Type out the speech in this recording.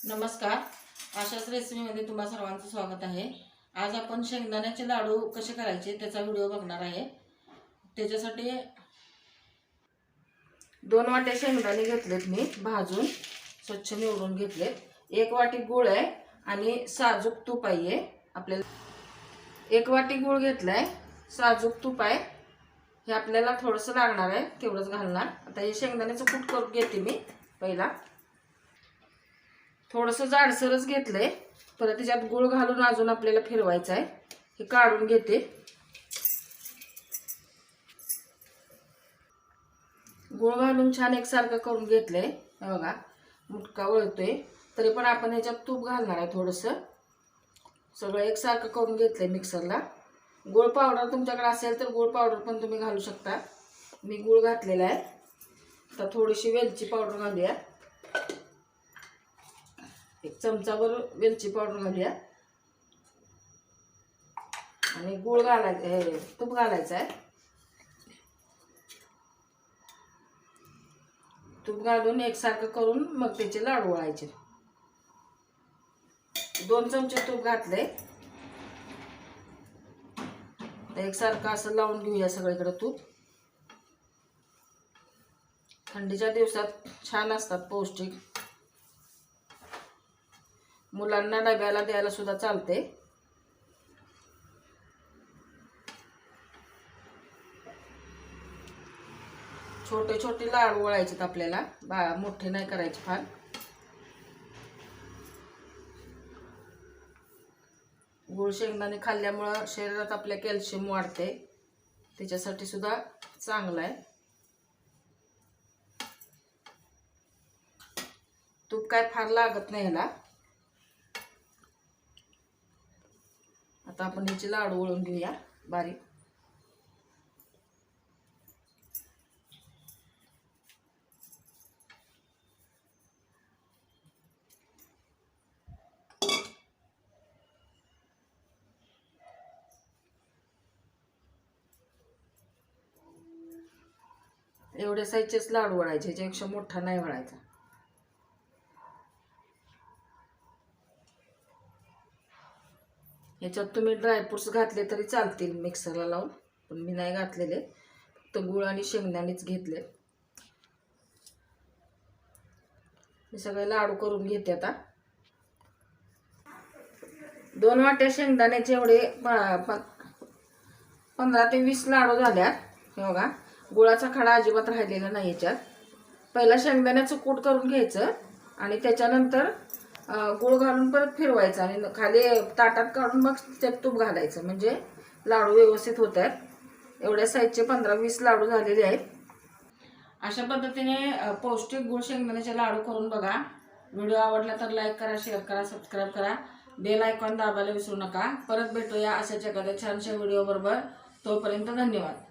नमस्कार. अशाच रेसिपीमध्ये तुम्हा सर्वांचं स्वागत आहे. आज आपण शेंगदाण्याचे लाडू कसे करायचे त्याचा व्हिडिओ बघणार आहे. त्याच्यासाठी दोन वाट्या शेंगदाणे घेतलेत मी भाजून. स्वच्छ निवडून घेतलेत. एक वाटी गूळ आहे आणि साजूक तूप आहे आपल्याला एक वाटी गूळ घेतलाय साजूक तूप आहे. हे आपल्याला थोडंसं लागणार आहे तेवढंच घालणार. आता हे शेंगदाण्याचं कूट करून घेते मी पहिला. थोडंसं जाडसरच घेतलंय. परत त्याच्यात गुळ घालून अजून आपल्याला फिरवायचं आहे हे काढून घेते. गुळ घालून छान एकसारखं करून घेतलंय. हे बघा मुटका वळतोय. तरी पण आपण ह्याच्यात तूप घालणार आहे थोडंसं. सगळं एकसारखं करून घेतलंय मिक्सरला. गुळ पावडर तुमच्याकडे असेल तर गुळ पावडर पण तुम्ही घालू शकता. मी गुळ घातलेला आहे. तर थोडीशी वेलची पावडर घालूया. एक चमचावर वेलची पावडर घालूया. आणि गूळ घालायचं हे तूप घालायचं आहे. तूप घालून एकसारखं करून मग त्याचे लाडू वळायचे दोन चमचे तूप घातले. एकसारखं असं लावून घेऊया सगळीकडे तूप. थंडीच्या दिवसात छान असतात पौष्टिक. मुलांना डब्याला द्यायला सुद्धा चालते. छोटे छोटे लाडू वळायचेत आपल्याला. बा मोठे नाही करायचे फार. गुळ शेंगदाणे खाल्ल्यामुळं शरीरात आपल्या कॅल्शियम वाढते. त्याच्यासाठी सुद्धा चांगलं आहे. तूप काय फार लागत नाही ह्याला. आता आपण याचे लाडू वळून घेऊया. बारीक. एवढ्या साईजचेच लाडू वळायचे ह्याच्यापेक्षा मोठा नाही वळायचा. ह्याच्यात तुम्ही ड्रायफ्रुट्स घातले तरी चालतील मिक्सरला लावून पण मी नाही घातलेले. फक्त गुळ आणि शेंगदाणेच घेतले. मी सगळे लाडू करून घेते आता. दोन वाट्या शेंगदाण्याचे एवढे पंधरा ते वीस लाडू झाल्यात. हे बघा गुळाचा खडा अजिबात राहिलेला नाही याच्यात. पहिला शेंगदाण्याचं कूट करून घ्यायचं आणि त्याच्यानंतर गुळ घालून परत फिरवायचं आणि खाली ताटात काढून मग त्यात तूप घालायचं. म्हणजे लाडू व्यवस्थित होत आहेत एवढ्या साईजचे पंधरा वीस लाडू झालेले आहेत. अशा पद्धतीने पौष्टिक गुळ शेंगदाण्याचे लाडू करून बघा. व्हिडिओ आवडला तर लाईक करा शेअर करा सबस्क्राईब करा. बेल आयकॉन दाबायला विसरू नका. परत भेटूया अशाच एखाद्या छानशा व्हिडिओ बरोबर तोपर्यंत धन्यवाद.